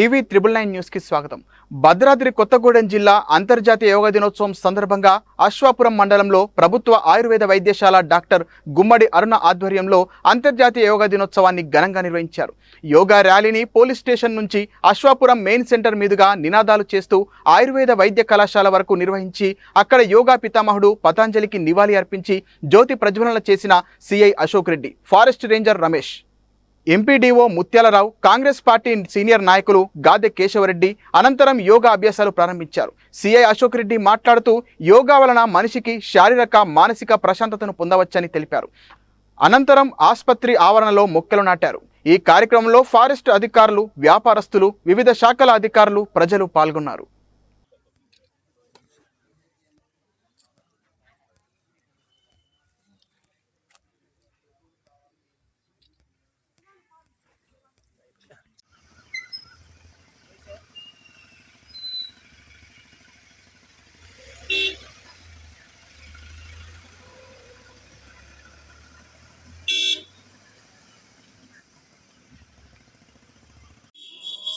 TV triple nine న్యూస్కి స్వాగతం. భద్రాద్రి కొత్తగూడెం జిల్లా అంతర్జాతీయ యోగా దినోత్సవం సందర్భంగా అశ్వాపురం మండలంలో ప్రభుత్వ ఆయుర్వేద వైద్యశాల డాక్టర్ గుమ్మడి అరుణ ఆధ్వర్యంలో అంతర్జాతీయ యోగా దినోత్సవాన్ని ఘనంగా నిర్వహించారు. యోగా ర్యాలీని పోలీస్ స్టేషన్ నుంచి అశ్వాపురం మెయిన్ సెంటర్ మీదుగా నినాదాలు చేస్తూ ఆయుర్వేద వైద్య కళాశాల వరకు నిర్వహించి అక్కడ యోగా పితామహుడు పతాంజలికి నివాళి అర్పించి జ్యోతి ప్రజ్వలన చేసిన CI Ashok Reddy forest ranger Ramesh. MPDO Mutyalarao Congress party senior నాయకులు గాదె కేశవరెడ్డి అనంతరం యోగా అభ్యాసాలు ప్రారంభించారు. సిఐ అశోక్ రెడ్డి మాట్లాడుతూ యోగా వలన మనిషికి శారీరక మానసిక ప్రశాంతతను పొందవచ్చని తెలిపారు. అనంతరం ఆసుపత్రి ఆవరణలో మొక్కలు నాటారు. ఈ కార్యక్రమంలో ఫారెస్ట్ అధికారులు వ్యాపారస్తులు వివిధ శాఖల అధికారులు ప్రజలు పాల్గొన్నారు.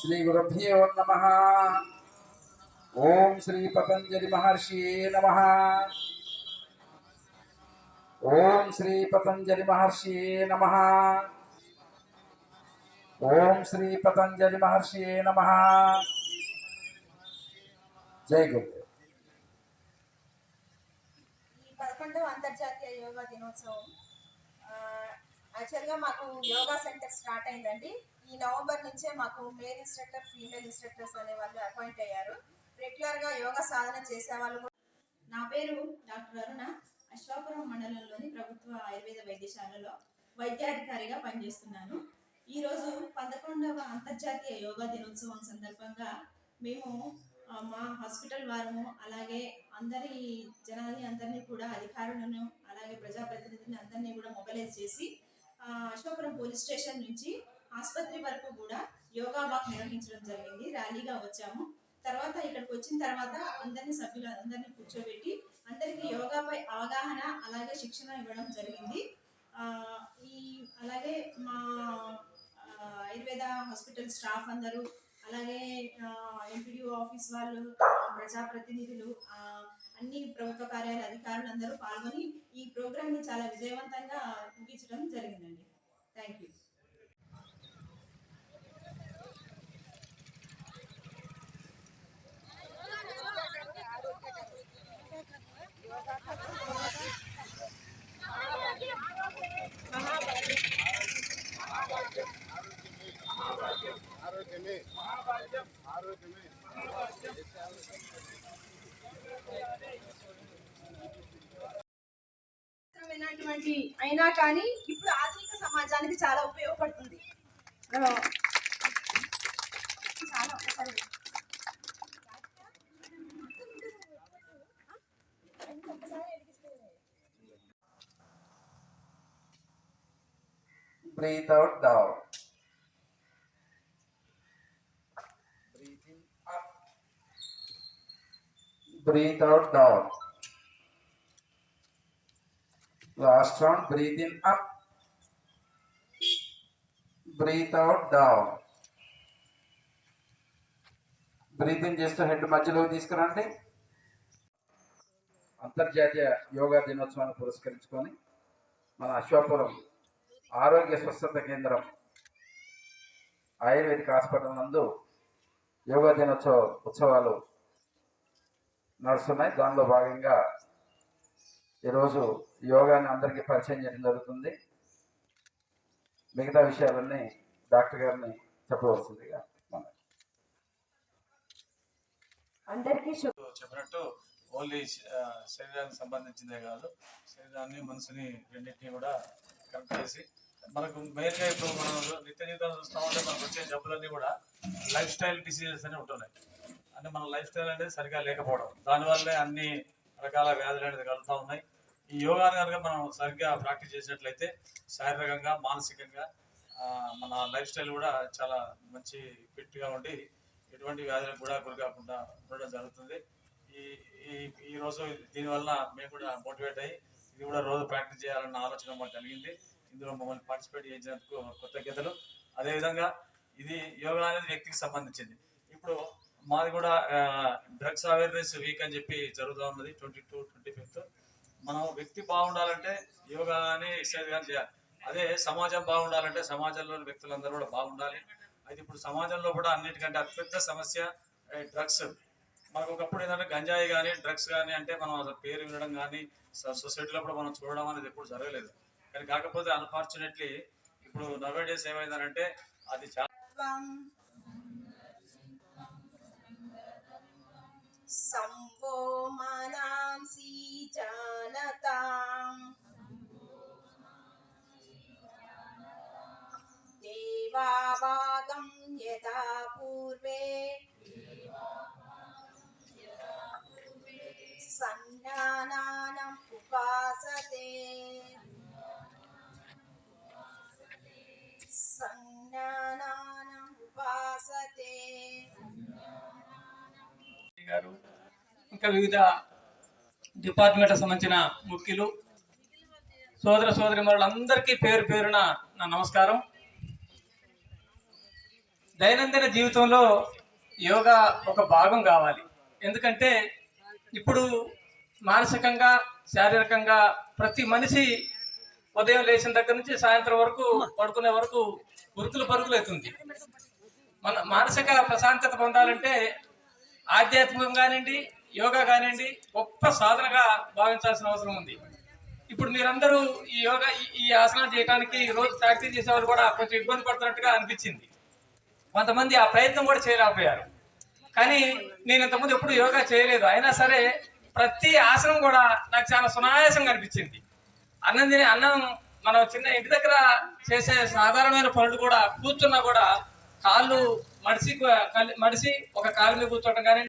శ్రీ గురుభ్యో నమ. ఓం శ్రీ పతంజలి మహర్షి నమ. ఓం శ్రీ పతంజలి మహర్షి నమ. ఓం శ్రీ పతంజలి మహర్షి నమ. జై గురు ఈ పదకొండవ అంతర్జాతీయ యోగా దినోత్సవం యాక్చువల్గా మాకు యోగా సెంటర్ స్టార్ట్ అయిందండి. ఈ నవంబర్ నుంచే మాకు మేల్ ఇన్స్ట్రక్టర్ ఫీమేల్ ఇన్స్ట్రక్టర్స్ అనే వాళ్ళు అపాయింట్ అయ్యారు. రెగ్యులర్గా యోగా సాధన చేసే వాళ్ళు నా పేరు డాక్టర్ అరుణ. అశ్వాపురం మండలంలోని ప్రభుత్వ ఆయుర్వేద వైద్యశాలలో వైద్యాధికారిగా పనిచేస్తున్నాను. ఈరోజు పదకొండవ అంతర్జాతీయ యోగా దినోత్సవం సందర్భంగా మేము మా హాస్పిటల్ వారము అలాగే అందరి జనాల్ని అందరినీ కూడా అధికారులను అలాగే ప్రజాప్రతినిధులని అందరినీ కూడా మొబైలైజ్ చేసి ఆ, పోలీస్ స్టేషన్ నుంచి ఆసుపత్రి వరకు కూడా యోగా వాక్ నిర్వహించడం జరిగింది. ర్యాలీగా వచ్చాము. తర్వాత ఇక్కడికి వచ్చిన తర్వాత అందరినీ సభ్యులు అందరినీ కూర్చోబెట్టి అందరికీ యోగాపై అవగాహన అలాగే శిక్షణ ఇవ్వడం జరిగింది. ఈ అలాగే మా ఆయుర్వేద హాస్పిటల్ స్టాఫ్ అందరూ అలాగే ఎంపీడీఓ ఆఫీస్ వాళ్ళు ప్రజాప్రతినిధులు అన్ని ప్రభుత్వ కార్యాలయ అధికారులు అందరూ పాల్గొని ఈ ప్రోగ్రామ్ని చాలా విజయవంతంగా ముగించడం జరిగిందండి. Thank you. అయినా కానీ ఇప్పుడు ఆధునిక సమాజానికి చాలా ఉపయోగపడుతుంది ఆ, చాలా ఒకసారి breathe out down Breathing up breathe out down last round, breathing up breathe out down breathing చేస్తూ హెడ్ మధ్యలోకి తీసుకురండి అంతర్జాతీయ యోగా దినోత్సవాన్ని పురస్కరించుకొని మన అశ్వాపురం ఆరోగ్య స్వస్థత కేంద్రం ఆయుర్వేదిక్ హాస్పిటల్ నందు యోగా దినోత్సవ ఉత్సవాలు నడుస్తున్నాయి. దానిలో భాగంగా ఈరోజు యోగాని అందరికీ పరిచయం చేయడం జరుగుతుంది. మిగతా విషయాలన్నీ డాక్టర్ గారిని చెప్పవలసిందిగా అందరికీ చెప్పినట్టు ఓన్లీ శరీరానికి సంబంధించిందే కాదు శరీరాన్ని మనసుని రెండింటిని కూడా కనెక్ట్ చేసి మనకు మెయిన్గా ఇప్పుడు మనం నిత్య జీవితంలో చూస్తా ఉంటే మనకు వచ్చే జబ్బులన్నీ కూడా లైఫ్ స్టైల్ డిసీజెస్ అని ఉంటున్నాయి. అంటే మన లైఫ్ స్టైల్ అనేది సరిగా లేకపోవడం. దానివల్లే అన్ని రకాల వ్యాధులు అనేది కలుగుతూ ఉన్నాయి. ఈ యోగాని కనుక మనం సరిగ్గా ప్రాక్టీస్ చేసినట్లయితే శారీరకంగా మానసికంగా మన లైఫ్ స్టైల్ కూడా చాలా మంచి ఫిట్గా ఉండి ఎటువంటి వ్యాధులకు కూడా గురి కాకుండా ఉండడం జరుగుతుంది. ఈ ఈ ఈరోజు దీనివల్ల మేము కూడా మోటివేట్ అయ్యి ఇది కూడా రోజు ప్రాక్టీస్ చేయాలన్న ఆలోచన మాకు కలిగింది. ఇందులో మమ్మల్ని పార్టిసిపేట్ చేసినందుకు కృతజ్ఞతలు. అదేవిధంగా ఇది యోగా అనేది వ్యక్తికి సంబంధించింది. ఇప్పుడు మాది కూడా డ్రగ్స్ అవేర్నెస్ వీక్ అని చెప్పి జరుగుతూ ఉన్నది ట్వంటీ టూ ట్వంటీ ఫిఫ్త్. మనం వ్యక్తి బాగుండాలంటే యోగా కానీ ఎక్సర్సైజ్ కానీ చేయాలి. అదే సమాజం బాగుండాలంటే సమాజంలోని వ్యక్తులందరూ కూడా బాగుండాలి. అయితే ఇప్పుడు సమాజంలో కూడా అన్నిటికంటే అతిపెద్ద సమస్య డ్రగ్స్. మనకు ఒకప్పుడు ఏంటంటే గంజాయి కానీ డ్రగ్స్ కానీ అంటే మనం అసలు పేరు వినడం కానీ సొసైటీలో కూడా మనం చూడడం అనేది ఎప్పుడు జరగలేదు. కానీ కాకపోతే అన్ఫార్చునేట్లీ ఇప్పుడు నవే డేస్ ఏమైందనంటే అది చాలా సంవో మనాంసి పూర్వే. पूर्वे सन्नानानम् उपासते सन्नानानम् उपासते గారు ఇంకా వివిధ డిపార్ట్మెంట్లకు సంబంధించిన ముఖ్యులు సోదర సోదరి అందరికీ పేరు పేరున నా నమస్కారం దైనందిన జీవితంలో యోగా ఒక భాగం కావాలి ఎందుకంటే ఇప్పుడు మానసికంగా శారీరకంగా ప్రతి మనిషి ఉదయం లేచిన దగ్గర నుంచి సాయంత్రం వరకు పడుకునే వరకు ఉరుకులు పరుగులు అవుతుంది. మన మానసిక ప్రశాంతత పొందాలంటే ఆధ్యాత్మికం కానివ్వండి యోగా కానివ్వండి గొప్ప సాధనగా భావించాల్సిన అవసరం ఉంది. ఇప్పుడు మీరందరూ ఈ యోగా ఈ- ఆసనాలు చేయడానికి రోజు ప్రాక్టీస్ చేసేవాళ్ళు కూడా కొంచెం ఇబ్బంది పడుతున్నట్టుగా అనిపించింది. కొంతమంది ఆ ప్రయత్నం కూడా చేయలేకపోయారు. కానీ నేను ఇంతకుముందు ఎప్పుడు యోగా చేయలేదు. అయినా సరే ప్రతి ఆసనం కూడా నాకు చాలా సునాయాసంగా అనిపించింది అన్నం తినే అన్నం మనం చిన్న ఇంటి దగ్గర చేసే సాధారణమైన పనులు కూడా కూర్చున్నా కూడా కాళ్ళు మడిసి మడిసి ఒక కాలు మీద కూర్చోవడం కానీ